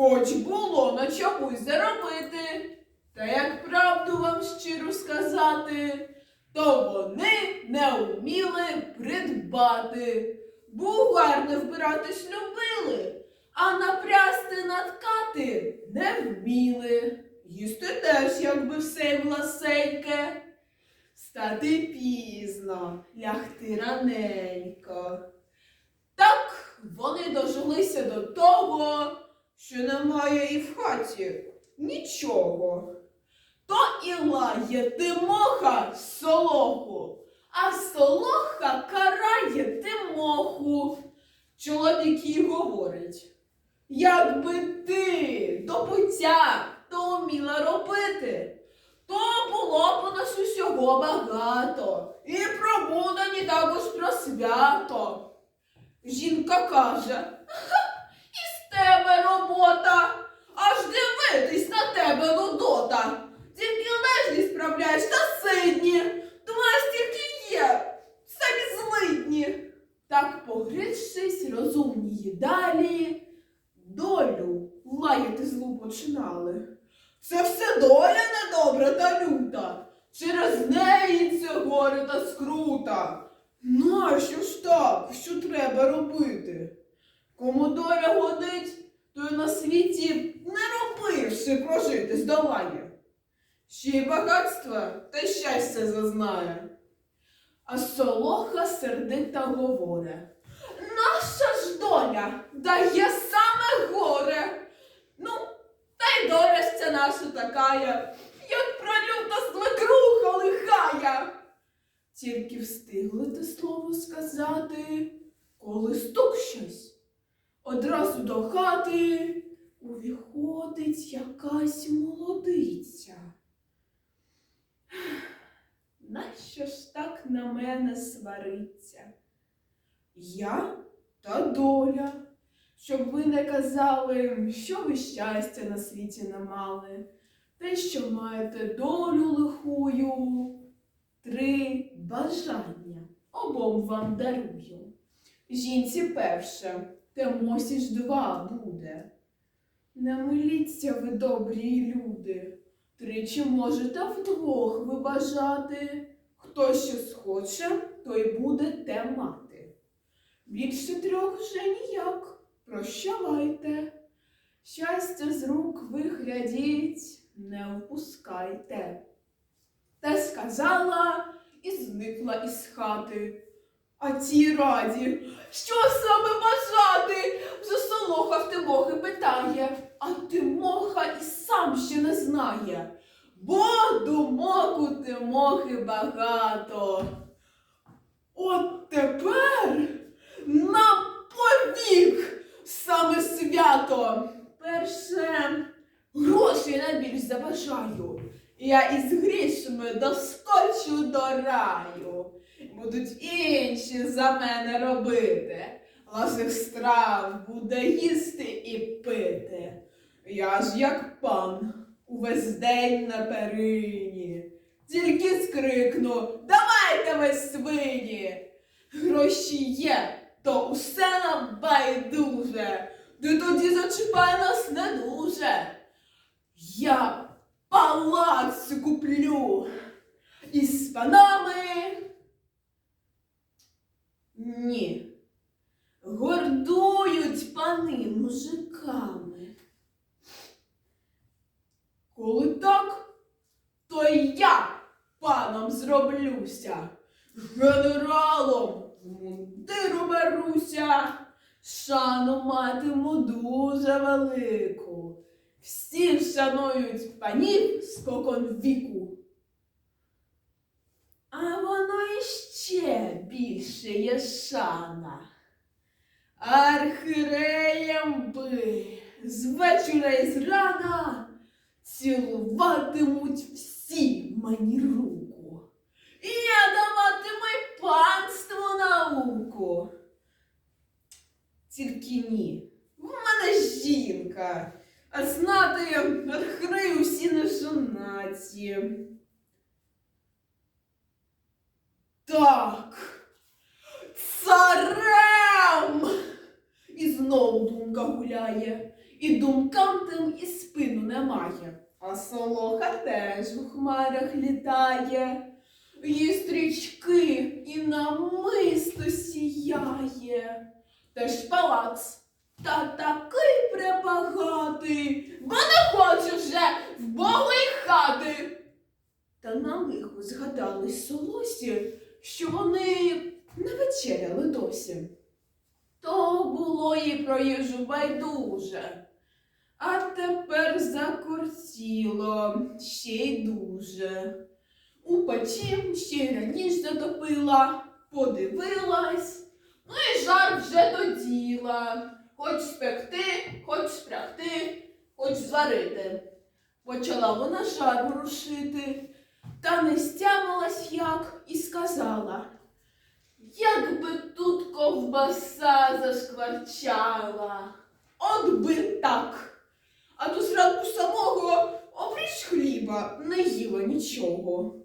хоч було на чомусь заробити. Та як правду вам щиро сказати, то вони не вміли придбати. Бугар не вбиратись любили, а напрясти наткати не вміли. Їсти теж, якби все власеньке. Стати пізно, лягти раненько. Так вони дожилися до того, що немає і в хаті нічого. То і лає Тимоха солоху, а солоха карає Тимоху. Чоловік їй говорить, якби ти до пуття то вміла робити, то було б у нас усього багато, і про будані також про свято. Жінка каже, «Ха, із тебе робота, аж дивитись на тебе нудота. Тільки лежні справляєш та сидні, думаєш, тільки є, самі злидні. Так, погризшись, розумні й далі, долю лаяти злу починали. Це все доля недобра та люта, через неї це горе та скрута. Нащо ж так, що треба робити? Кому доля годить, той на світі не робивши прожити здолає. Ще й багатства та щастя зазнає. А солоха сердита говоре. Наша ж доля дає саме горе. Ну, та й доля наша такая, як пролюта свекруха лихая. Тільки встигли те слово сказати, коли стук щось. Одразу до хати увіходить якась молодиця. Нащо ж так на мене свариться? Я та доля, щоб ви не казали, що ви щастя на світі не мали, те, що маєте долю лихую. Три бажання обом вам дарую. Жінці перше, Темосі ж два буде. Не миліться ви, добрі люди, тричі можете вдвох ви бажати. Хто що схоче, той буде те мати. Більше трьох вже ніяк, прощавайте. Щастя з рук ви глядіть, не впускайте. Та сказала і зникла із хати. А ті раді, що саме бажати? Вже солоха в Тимохи питає, а Тимоха і сам ще не знає. Бо думок у Тимохи багато. От тепер нам повік саме свято. Перше гроші найбільш забажаю. Я із грішми доскочу до раю. Будуть інші за мене робити. Ласих страв буде їсти і пити. Я ж як пан увесь день на перині. Тільки скрикну Давайте ви свині. Гроші є, то усе нам байдуже. Ти тоді зачіпай нас не дуже. Я палац куплю із панами. Ні. Гордують пани мужиками. Коли так, то я паном зроблюся, генералом мундиру беруся, шану матиму дуже велику. Всі вшанують панів спокон віку. Іще більше є шана. Архиреєм би з вечора і зрана цілуватимуть всі мені руку. І я даватиму й панству науку. Тільки ні, в мене жінка, а знати архиреї усі не жонаті. Так. Царем! І знову думка гуляє, і думкам тим і спину немає. А солоха теж у хмарах літає, її стрічки і намисто сіяє. Теж палац, та такий пребагатий, бо не хочу вже в Богої хати. Та на лихо згадались солосі, що вони не вечеряли досі. То було їй про їжу байдуже, а тепер закортіло ще й дуже. У печі ще й раніше затопила, подивилась, ну і жар вже доділа. Хоч спекти, хоч спрягти, хоч зварити. Почала вона жар ворушити, та не стямилась як і сказала. Як би тут ковбаса зашкварчала, от би так. А то зранку самого, опріч хліба, не їла нічого.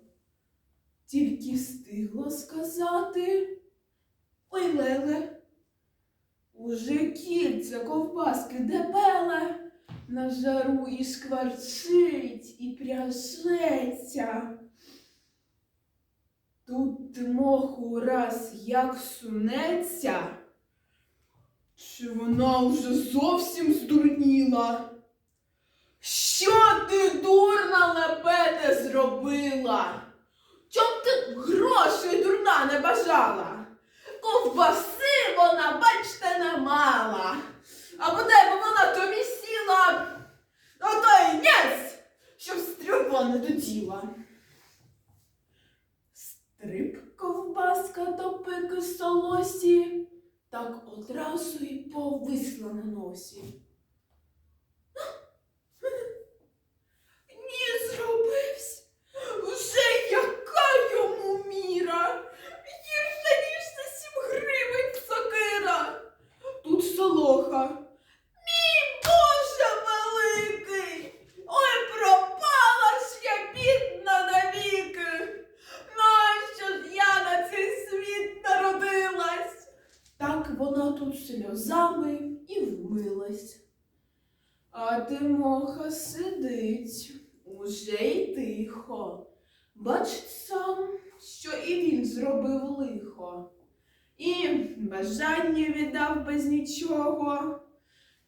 Тільки встигла сказати. Ой, Леле, уже кільця ковбаски дебеле, на жару і шкварчить, і пряжеться. Тут моху раз як сунеться, чи вона вже зовсім здурніла? Що ти, дурна лепете, зробила? Чом ти грошей дурна не бажала? Ковбаси вона, бачте, не мала. А по тебе вона тобі сіла, а то й нєць, щоб стрюба не доділа. Стриб ковбаска та пики солосі, так одразу й повисла на носі. Ні, зробився. Вже яка йому міра? Гірше, ніж за сім гривень сокира. Тут солоха. Мій Боже великий! Ой, пропала ж я бідна навіки! Нащо ж я на цей світ народилась? Так вона тут сльозами і вмилась. А Тимоха сидить, уже й тихо. Бачить сам, що і він зробив лихо. І бажання віддав без нічого,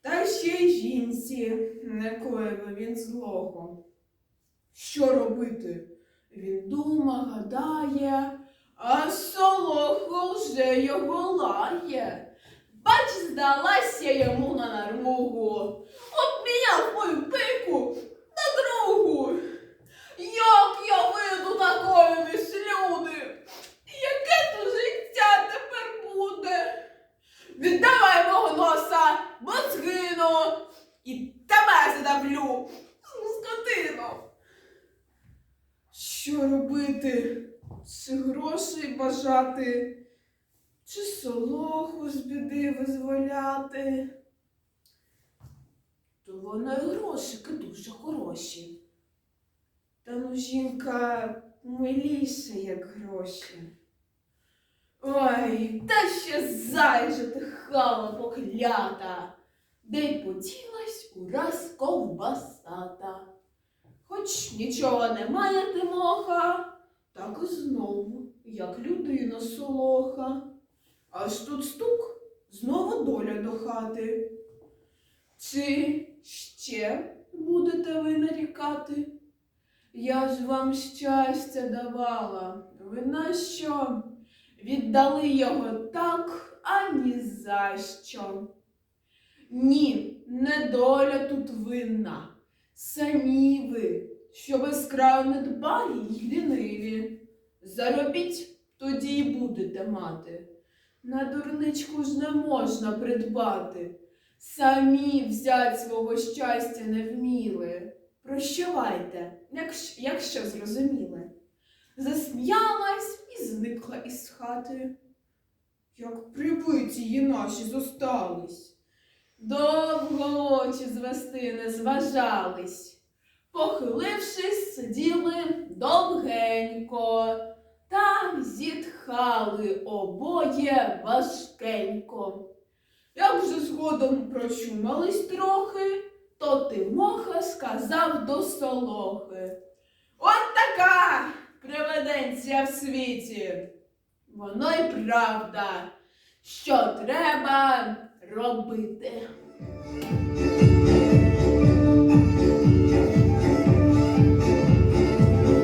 та ще й жінці не коїв він злого. Що робити? Він дума, гадає, а солохо вже його лає. Бач, здалася йому на наругу, обміняв мою пику на другу. Як я вийду такою між люди? Яке то життя тепер буде? Віддавай мого носа, бо згину, і тебе задавлю, скотину. Що робити? Чи грошей бажати, чи солоху з біди визволяти? То вона й грошики дуже хороші. Та ну жінка миліша, як гроші. Ой, та ще зайже ти хала поклята, де й поділась ураз ковбасата. Хоч нічого немає Тимоха, так і знову, як людина солоха. Аж тут стук, знову доля до хати. Чи ще будете ви нарікати? Я ж вам щастя давала, ви нащо віддали його так, ані за що? Ні, не доля тут винна. Самі ви, що без краю не дбалі й ліниві. Заробіть, тоді й будете мати. На дурничку ж не можна придбати. Самі взять свого щастя не вміли. Прощавайте, якщо, якщо зрозуміли. Засміялась і зникла із хати. Як прибиті її наші зостались. Довго очі звести не зважались. Похилившись, сиділи довгенько, Там зітхали обоє важкенько. Як же згодом прочумались трохи, то Тимоха сказав до Солохи. От така привиденція в світі. Воно й правда, що треба робити.